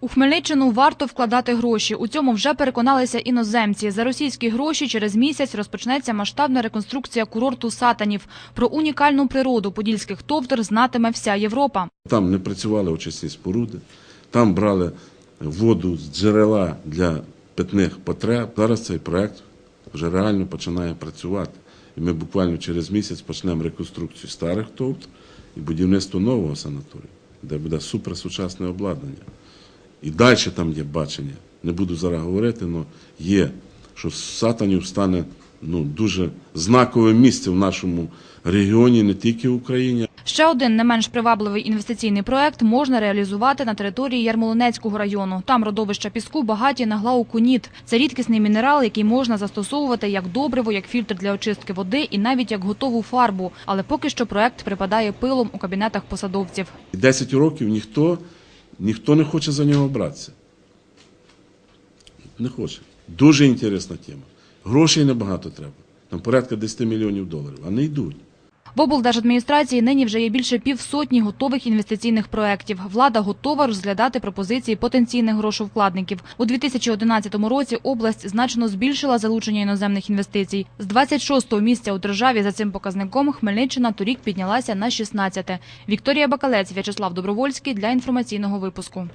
У Хмельниччину варто вкладати гроші. У цьому вже переконалися іноземці. За російські гроші через місяць розпочнеться масштабна реконструкція курорту Сатанів. Про унікальну природу подільських товтр знатиме вся Європа. Там не працювали очисні споруди, там брали воду з джерела для питних потреб. Зараз цей проект вже реально починає працювати. І ми буквально через місяць почнемо реконструкцію старих товт і будівництво нового санаторію, де буде суперсучасне обладнання. І далі там є бачення. Не буду зараз говорити, але є, що Сатанів стане ну, дуже знакове місце в нашому регіоні, не тільки в Україні, Ще один не менш привабливий інвестиційний проект можна реалізувати на території Ярмолинецького району. Там родовища піску багаті на глауконіт. Це рідкісний мінерал, який можна застосовувати як добриво, як фільтр для очистки води і навіть як готову фарбу. Але поки що проект припадає пилом у кабінетах посадовців. 10 років ніхто, ніхто не хоче за нього братися. Не хоче. Дуже інтересна тема. Грошей небагато треба. Там порядка 10 мільйонів доларів, а не йдуть. В облдержадміністрації нині вже є більше півсотні готових інвестиційних проєктів. Влада готова розглядати пропозиції потенційних грошовкладників. У 2011 році область значно збільшила залучення іноземних інвестицій. З 26-го місця у державі за цим показником Хмельниччина торік піднялася на 16-те. Вікторія Бакалець, В'ячеслав Добровольський для інформаційного випуску.